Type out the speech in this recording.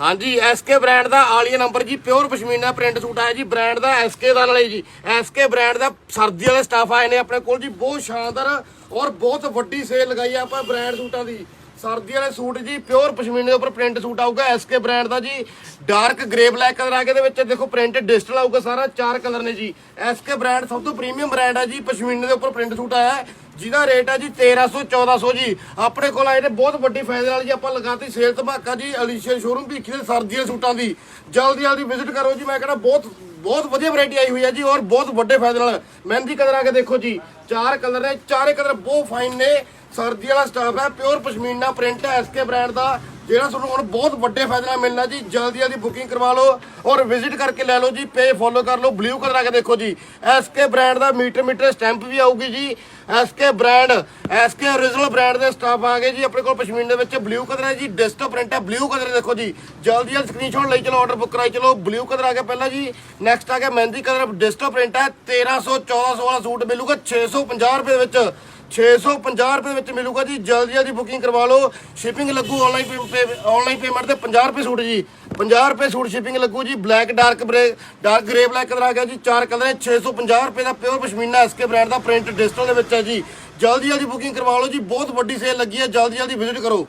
ਹਾਂਜੀ SK brand ਦਾ ਆਲੀਆ ਨੰਬਰ ਜੀ ਪਿਓਰ ਪਸ਼ਮੀਨਾ ਪ੍ਰਿੰਟ ਸੂਟ ਆਇਆ ਜੀ ਬ੍ਰਾਂਡ ਦਾ ਐਸਕੇ ਦਾ ਨਾਲੇ ਜੀ। ਐਸਕੇ ਬ੍ਰਾਂਡ ਦਾ ਸਰਦੀ ਵਾਲੇ ਸਟਾਫ ਆਏ ਨੇ ਆਪਣੇ ਕੋਲ ਜੀ, ਬਹੁਤ ਸ਼ਾਨਦਾਰ ਔਰ ਬਹੁਤ ਵੱਡੀ ਸੇਲ ਲਗਾਈ ਆ ਆਪਾਂ ਬ੍ਰਾਂਡ ਸੂਟਾਂ ਦੀ। ਸਰਦੀ ਵਾਲੇ ਸੂਟ ਜੀ ਪਿਓਰ ਪਸ਼ਮੀਨੇ ਦੇ ਉੱਪਰ ਪ੍ਰਿੰਟ ਸੂਟ ਆਊਗਾ ਐਸਕੇ ਬ੍ਰਾਂਡ ਦਾ ਜੀ। ਡਾਰਕ ਗ੍ਰੇ ਬਲੈਕ ਕਲਰ ਆ ਕੇ ਦੇ ਵਿੱਚ ਦੇਖੋ ਪ੍ਰਿੰਟ ਡਿਜੀਟਲ ਆਊਗਾ ਸਾਰਾ, ਚਾਰ ਕਲਰ ਨੇ ਜੀ। ਐਸਕੇ ਬ੍ਰਾਂਡ ਸਭ ਤੋਂ ਪ੍ਰੀਮੀਅਮ ਬ੍ਰਾਂਡ ਹੈ ਜੀ, ਪਸ਼ਮੀਨੇ ਦੇ ਉੱਪਰ ਪ੍ਰਿੰਟ ਸੂਟ ਆਇਆ। ਜਿਹਦਾ ਰੇਟ ਹੈ ਜੀ 1300 1400 ਜੀ। ਆਪਣੇ ਕੋਲ ਆਏ ਨੇ ਬਹੁਤ ਵੱਡੀ ਫਾਇਦੇ ਨਾਲ ਜੀ, ਆਪਾਂ ਲਗਾਤੀ ਸੇਲ ਧਮਾਕਾ ਜੀ ਅਲੀਸ਼ੀਆ ਸ਼ੋਰੂਮ ਭੀਖੀ ਦੇ ਸਰਦੀ ਦੇ ਸੂਟਾਂ ਦੀ। ਜਲਦੀ ਜਲਦੀ ਵਿਜ਼ਿਟ ਕਰੋ ਜੀ, ਮੈਂ ਕਹਿੰਦਾ ਬਹੁਤ ਬਹੁਤ ਵਧੀਆ ਵੈਰਾਈਟੀ ਆਈ ਹੋਈ ਹੈ ਜੀ, ਔਰ ਬਹੁਤ ਵੱਡੇ ਫਾਇਦੇ ਨਾਲ। ਮਹਿੰਦੀ ਕਲਰ ਆ ਕੇ ਦੇਖੋ ਜੀ, ਚਾਰ ਕਲਰ ਨੇ, ਚਾਰੇ ਕਲਰ ਬਹੁਤ ਫਾਈਨ ਨੇ। ਸਰਦੀ ਵਾਲਾ ਸਟਾਫ ਹੈ ਪਿਓਰ ਪਸ਼ਮੀਨਾ ਪ੍ਰਿੰਟ ਹੈ ਐਸਕੇ ਬ੍ਰਾਂਡ ਦਾ। ਜਿਹੜਾ ਤੁਹਾਨੂੰ ਹੁਣ ਬਹੁਤ ਵੱਡੇ ਫਾਇਦੇ ਨਾਲ ਮਿਲਣਾ ਜੀ, ਜਲਦੀ ਜਲਦੀ ਬੁਕਿੰਗ ਕਰਵਾ ਲਓ ਔਰ ਵਿਜ਼ਿਟ ਕਰਕੇ ਲੈ ਲਓ ਜੀ ਪੇ ਫੋਲੋ ਕਰ ਲਓ ਬਲੂ ਕਲਰ ਆ ਕੇ ਦੇਖੋ ਜੀ। ਐਸਕੇ ਬ੍ਰਾਂਡ ਦਾ ਮੀਟਰ ਮੀਟਰ ਸਟੈਂਪ ਵੀ ਆਊਗੀ ਜੀ। SK brand SK origignal brand ਦੇ ਸਟਾਫ ਆ ਗਏ ਜੀ, ਆਪਣੇ ਕੋਲ ਪਸ਼ਮੀਨ ਦੇ ਵਿੱਚ ਬਲੂ ਕਲਰ ਹੈ ਜੀ ਡਿਜੀਟਲ ਪ੍ਰਿੰਟ ਹੈ ਬਲੂ ਕਲਰ ਦੇਖੋ ਜੀ। ਜਲਦੀ ਜਲਦੀ ਸਕਰੀਨਸ਼ਾਟ ਲਈ ਚਲੋ ਆਰਡਰ ਬੁੱਕ ਕਰਾਈ ਚਲੋ ਬਲੂ ਕਲਰ ਆ ਗਿਆ ਪਹਿਲਾਂ ਜੀ। ਨੈਕਸਟ ਆ ਗਿਆ ਮਹਿੰਦੀ ਕਲਰ ਡਿਜੀਟਲ ਪ੍ਰਿੰਟ ਹੈ 1300 1400 ਵਾਲਾ ਸੂਟ ਮਿਲੂਗਾ 650 ਰੁਪਏ ਦੇ ਵਿੱਚ। 650 ਰੁਪਏ ਵਿੱਚ ਮਿਲੂਗਾ ਜੀ। ਜਲਦੀ ਜਲਦੀ ਬੁਕਿੰਗ ਕਰਵਾ ਲਓ। ਸ਼ਿਪਿੰਗ ਲੱਗੂ ਆਨਲਾਈਨ ਆਨਲਾਈਨ ਪੇਮੈਂਟ ਤੇ 50 ਰੁਪਏ ਸੂਟ ਜੀ। 50 ਰੁਪਏ ਸੂਟ ਸ਼ਿਪਿੰਗ ਲੱਗੂ ਜੀ। Black dark ਬਰੇ dark grey black colour ਆ ਗਿਆ ਜੀ। ਚਾਰ ਕਲਰ ਹੈ 650 ਰੁਪਏ ਦਾ ਪਿਓਰ ਪਸ਼ਮੀਨਾ ਐਸਕੇ ਬ੍ਰਾਂਡ ਦਾ ਪ੍ਰਿੰਟ ਡਿਜੀਟਲ ਦੇ ਵਿੱਚ ਹੈ ਜੀ। ਜਲਦੀ ਜਲਦੀ ਬੁਕਿੰਗ ਕਰਵਾ ਲਓ ਜੀ। ਬਹੁਤ ਵੱਡੀ ਸੇਲ ਲੱਗੀ ਹੈ। ਜਲਦੀ ਜਲਦੀ ਵਿਜ਼ਿਟ ਕਰੋ।